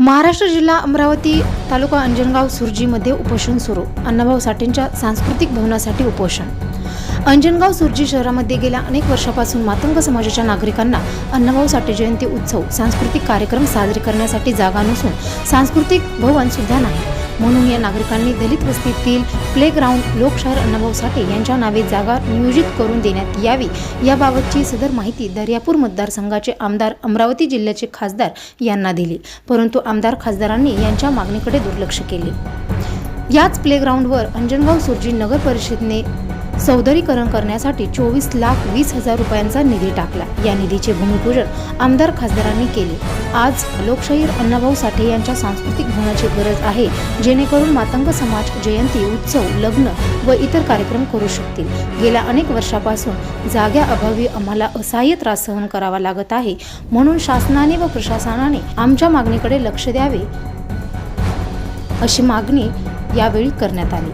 महाराष्ट्र जिल्हा अमरावती तालुका अंजनगाव सुरजीमध्ये उपोषण सुरू. अण्णाभाऊ साठेंच्या सांस्कृतिक भवनासाठी उपोषण. अंजनगाव सुरजी शहरामध्ये गेल्या अनेक वर्षापासून मातंग समाजाच्या नागरिकांना अण्णाभाऊ साठे जयंती उत्सव सांस्कृतिक कार्यक्रम साजरे करण्यासाठी जागा नसून सांस्कृतिक भवन सुद्धा नाही. म्हणून या नागरिकांनी दलित वस्तीतील प्लेग्राऊंड लोकशाहीर अण्णाभाऊ साठे यांच्या नावे जागा नियोजित करून देण्यात यावी. याबाबतची सदर माहिती दर्यापूर मतदारसंघाचे आमदार अमरावती जिल्ह्याचे खासदार यांना दिली. परंतु आमदार खासदारांनी यांच्या मागणीकडे दुर्लक्ष केले. याच प्लेग्राऊंडवर अंजनगाव सुरजी नगर परिषदेने सौंदर्यीकरण करण्यासाठी चोवीस लाख वीस हजार रुपयांचा निधी टाकला. या निधीचे भूमिपूजन आमदार खासदारांनी केले. आज लोकशाहीर अण्णाभाऊ साठे यांच्या सांस्कृतिक भवनाची गरज आहे जेणेकरून मातंग समाज जयंती उत्सव लग्न व इतर कार्यक्रम करू शकतील. गेल्या अनेक वर्षापासून जाग्याअभावी आम्हाला असहाय्य त्रास सहन करावा लागत आहे म्हणून शासनाने व प्रशासनाने आमच्या मागणीकडे लक्ष द्यावे अशी मागणी यावेळी करण्यात आली.